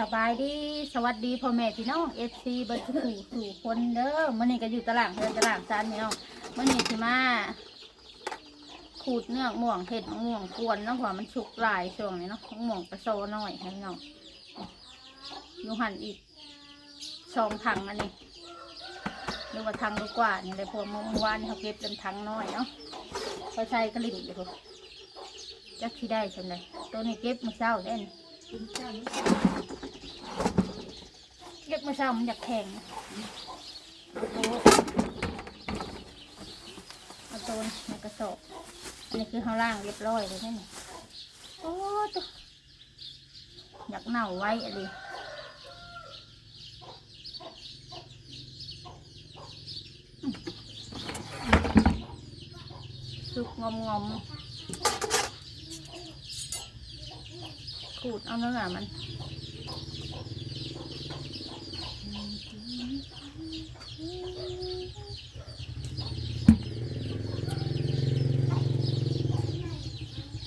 สบายดีสวัสดีพ่อแม่พี่น้องเอฟซีบัตสู่สู่คนเด้อมื่อนี้ก็อยู่ตลาดเดินตลาดจานพี่น้องมื่อนี้สิมาขูดเนื้อม่วงเห็ดม่วงกวนเนาะเพราะว่ามันชุกหลายช่วงนี้เนาะม่วงกระโซหน่อยให้พี่น้องอยู่หันอีกสองถังอันนี้หรือว่าถังกว่านี่เลยเพราะว่าเมื่อวานเขาเก็บเป็นถังน้อยเนาะเขาใช้กระลิ่งอยู่พวกจักที่ได้ชนเลยตัวนี้เก็บมาเช้าเล่น เก็มาเช้ามันอยากแข็งเอาตัวในกระสอบอันนี้คือข้างล่างเรียบร้อยเลยใช่ไหมโอ้ตัวอยากเน่าไว้อะไรสุกงอมงอมๆขูดเอาเนื้อมัน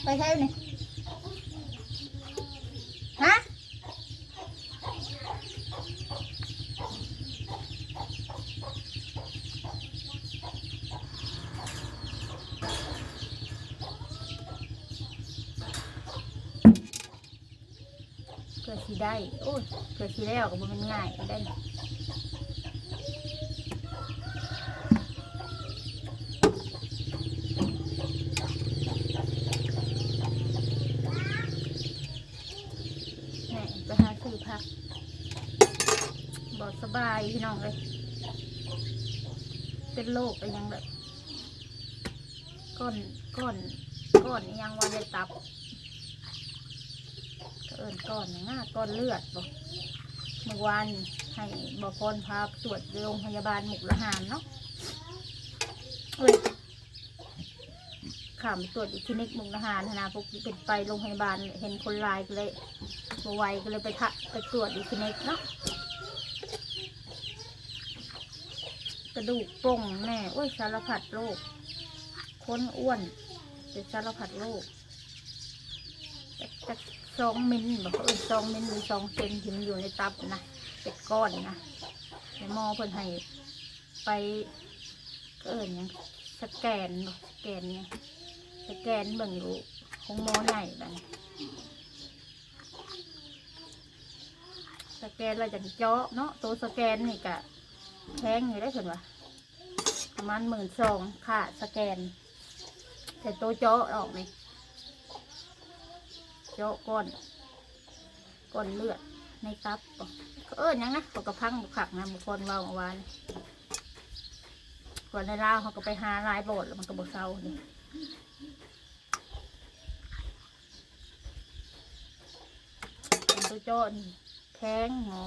ไปใช่ไหมฮะเกิดสีได้ โอ้ยเกิดสีได้ออกก็มันง่ายได้นะแหน่ไปหาซื้อผักบอสบาย พี่น้องเลยเป็นโรคอะไรยังแบบก้อนก้อนก้อนยังวันจะตับก็เอินก้อนนะก้อนเลือดบอกเมื่อวานให้บอพรพาตรวจโรงพยาบาลหมุกละหารเนาะเอ้ยข่าวไปตรวจอยู่คลินิกมุกละหารนะพวกเป็นไปโรงพยาบาลเห็นคนลายก็เลยบไวก็เลยไปทะไปตรวจอยู่คลินิกเนาะ ระดูกโปร่งแน่โอ้ยสารพัดโรคคนอ้วนเป็นสารพัดโรคจากสองมิลบอกเออสองมิลหรือสองเซนที่มันอยู่ในตับนะเป็นก้อนนะในหมอเพิ่นให้ไปก็เอิญยังสแกนบอกสแกนเนี่ยสแกนเบิ่งอยู่ของหมอใหญ่บัดนสแกนเราจะเจาะเนาะตัวสแกนนี่กะ แพงอยู่ได้เพิ่นว่าประมาณหมื่นสองค่าสแกน แต่ตัวเจาะออกนี่เจาะก้อนก้อนเลือดในตับเขาเอิ้นหยังนะเขาก็พังบุขักนะบุคคลเว่าเมื่อวานก่อนในลาวเขาก็ไปหาลายโบดแล้วมันก็บเศร้านี่ตัวเจาะนี่แพงงอ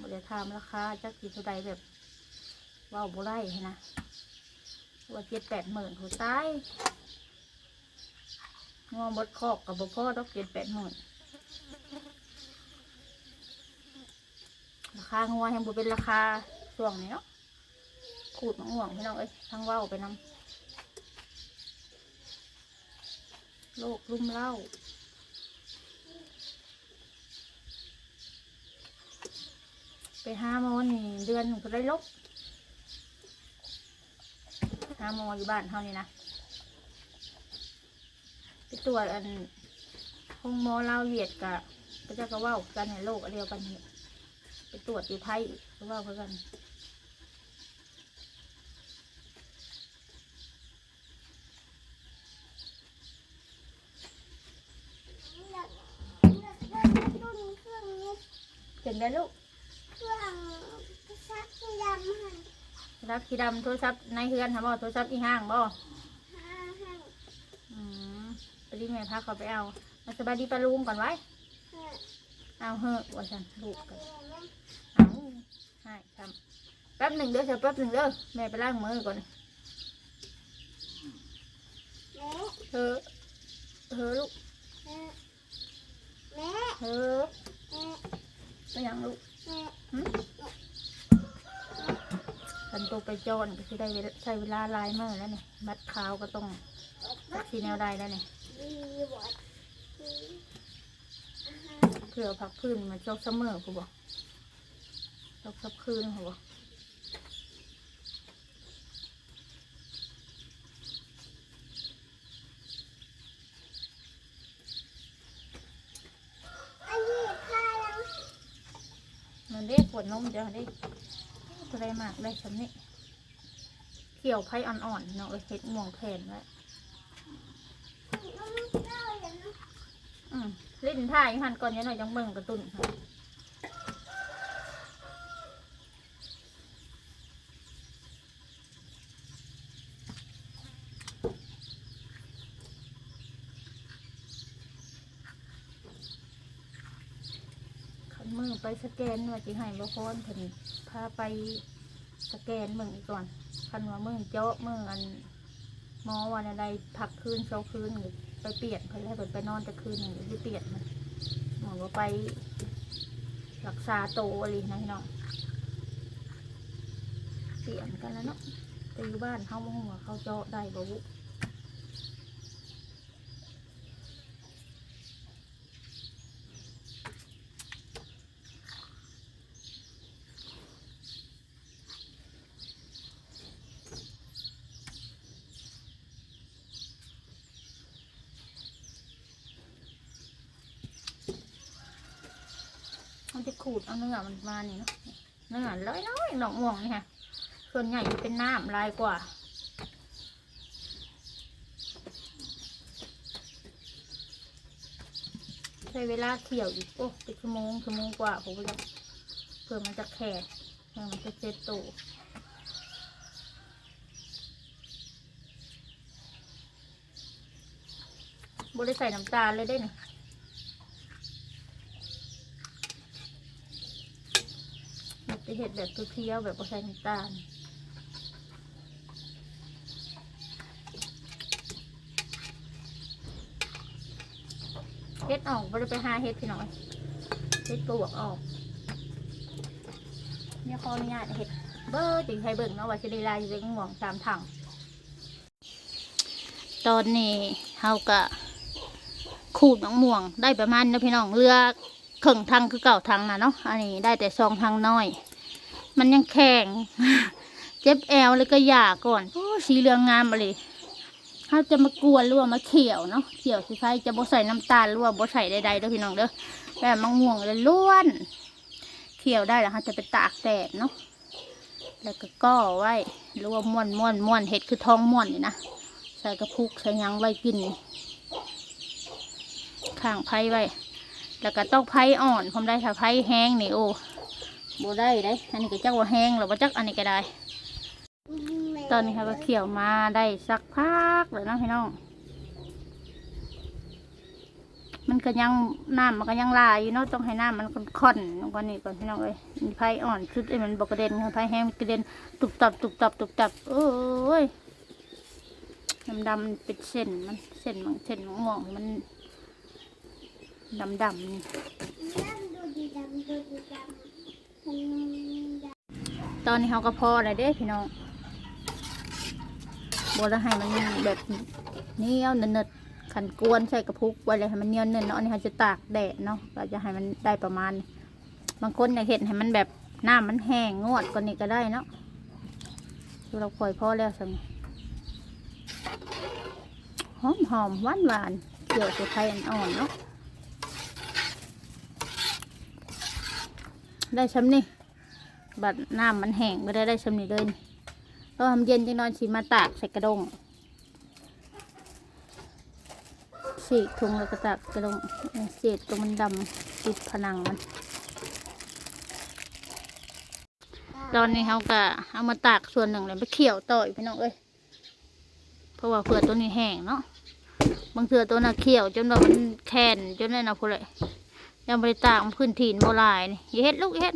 บ่ได้ถามราคาจักกี่เท่าใดแบบว่าบุไรให้นะว่าเจ็ดแปดหมื่นผู้ตายงอมดคอกกับบ่พ่อต้องเก็บแปดหมื่นราคางัวยังบ่เป็นราคาช่วงนี้เนาะขูดมะม่วงพี่น้องเอ้ยทั้งว้าวไปนำโรคลุ่มเล้าไป หาหมอนี่เดือนหนึ่งก็ได้ลบหาหมออยู่บ้านเท่านี้นะไปตรวจอันห้องหมอลาวเวียดกะพระเจ้าก็ว่ากันในโลกอันเดียวกันนี่ไปตรวจอยู่ไทยก็ว่าเพื่อกันเห็นได้ลูก รับขีดำโทรศัพท์ในเฮือนค่ะบ่โทรศัพท์อีห้างบ่อืมไปที่แม่พาเขาไปเอามาสบายดีปลาลุงก่อนไว้ เอาเฮ้อะว่าฉันลูกกันเอาให้ทำแป๊บหนึ่งเด้อเดี๋ยวแป๊บหนึ่งเด้อแม่ไปล้างมือก่อนเธอเธอลูกเธอไปยังลูกหึ กันตัวไปจอนก็คือได้ใช้เวลาลายมื่อแล้วเนี่ยมัดเท้าก็ต้องจักสีแนวได้แล้วเนี่ยเพื่อพักพื้นมันจกเสมอผู้บอกจกสับคืนผู้บอก อันนี้พายัง มันได้ปวดนมจะได้ตัวได้มากได้ชำนี้เขี่ยวไผ่อ่อนๆเนาะเห็ดม่วงแผ่นไว้อืมเล่นท่าอยู่หันก่อนยังหน่อยยังเบิ่งกระตุ้นค่ะ มือไปสแกนว่าจิให้บ่พอนเพิ่นพาไปสแกนเมืองอีกก่อนคันว่ามือเจาะมืออันหมอวันอะไรพักคืนเช้าคืนไปเปลี่ยนเพิ่นให้เพิ่นไปนอนแต่คืนหนึ่งหรือเปลี่ยนมันหมอว่าไปรักษาโตวอะไรนะพี่น้องเปลี่ยนกันแล้วเนาะแต่อยู่บ้านเขาบ่ฮู้ว่าเขาเจาะได้บ่ มันจะขูดเอาเนื้อมันมานี่เนาะเนื้อร้อยน้อยๆดอกม่วงนี่ค่ะ ส่วนใหญ่จะเป็นน้ำลายกว่าใช้เวลาเขี่ยวอีกโอ้เป็นชั่วโมงชั่วโมงกว่าผมจะเพื่อมันจะแข็งเพื่อมันจะเซ็ตตัวบริใส่น้ำตาลเลยได้เนี่ย มัน จะเห็ดแบบเพียวแบบบ่ใส่น้ำตาลเฮ็ดออกบ่ได้ไปหาเฮ็ดพี่น้อยเฮ็ดปลวกออกเนี่ยขออนุญาตเฮ็ดเบอร์ติงให้เบิ่งเนาะว่าสิได้ลายอยู่ในหม่วงสามถังตอนนี้เฮาก็ขูดน้องม่วง ได้ประมาณนะพี่น้องเรือครึ่งทางคือเก่าทางนะเนาะอันนี้ได้แต่ซองทางน้อย มันยังแข็ง เจ็บแอวเลยก็หย่าก่อนโอ้สีเหลืองงามเลยเขาจะมากวนหรือว่ามาเขียวเนาะเขียวสิไฟจะบ่ใส่น้ำตาลหรือว่าบ่ใส่ใดๆเด้อพี่น้องเด้อแบบมะม่วงเลยล้วน เขียวได้แล้วเขาจะไปตากแดดเนาะแล้วก็ก่อไว้หรือว่าม้วนม้วนม้วนเห็ดคือท้องม้วนนี่นะใส่กระพุกใส่ยังไว้กินข้างไผ่ไว้ แล้วก็ต้องไผ่อ่อนผมได้ถ้าไผ่แห้งนี่โอ้ บได้ได้ อันนี้ก็จักว่าแห้งหรือว่าจักอันนี้ก็ได้ ตอนนี้ค่ะก็เคี่ยวมาได้สักพักเลยนะพี่น้อง มันก็ยังน้ำมันก็ยังลายอยู่เนาะต้องให้น้ำมันค่อนๆลงกว่านี้ก่อนพี่น้องเอ้ยมีไผ่อ่อนชุดไอ้มันบกระเด็นค่ะไผ่แห้งกระเด็นตุบตับตุบตับตุบตับโอ้ยดำดำเป็นเส้นมันเส้นมันเส้นม่วงมันดำดำนี่ ตอนนี้เขาก็พอแล้วเด้พี่น้องบัวแล้วให้มันแบบเนี้ยวเนิดๆขันกวนใส่กระพุกไว้เลยให้มันเนี้ยวเนินเนาะอันนี้เขาจะตากแดดเนาะเราจะให้มันได้ประมาณ บางคนอยากเห็นให้มันแบบหน้ำมันแห้งงวดกว่านี้ก็ได้เนาะเราปล่อยพ่อแล้วสังหอมหอมหวานหวานเกี่ยวกับไข่อ่อนเนาะ ได้ช้ำนี่บัดน้ำมันแห้งไม่ได้ได้ชำนิเลยก็ทำเย็นจังนอนชีมาตากใส่กระดงฉีกถุงแล้วก็ตากกระดงเศษตัวมันดำติดผนังมัน ตอนนี้เขาก็เอามาตากส่วนหนึ่งเลยไปเคี่ยวต่ออีกพี่น้องเอ้ยเพราะว่าเผื่อตัวนี้แห้งเนาะบางเถื่อตัวน่ะเคี่ยวจนว่ามันแข็งจนได้นะพูดเลย ยังไม่ได้ตากมันพื้นถิ่นโบราณนี่เฮ็ดลูกเฮ็ด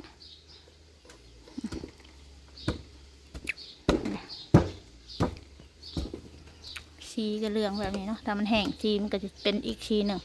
ชีก็เหลืองแบบนี้เนาะถ้ามันแห้งชีมันก็จะเป็นอีกชีหนึ่ง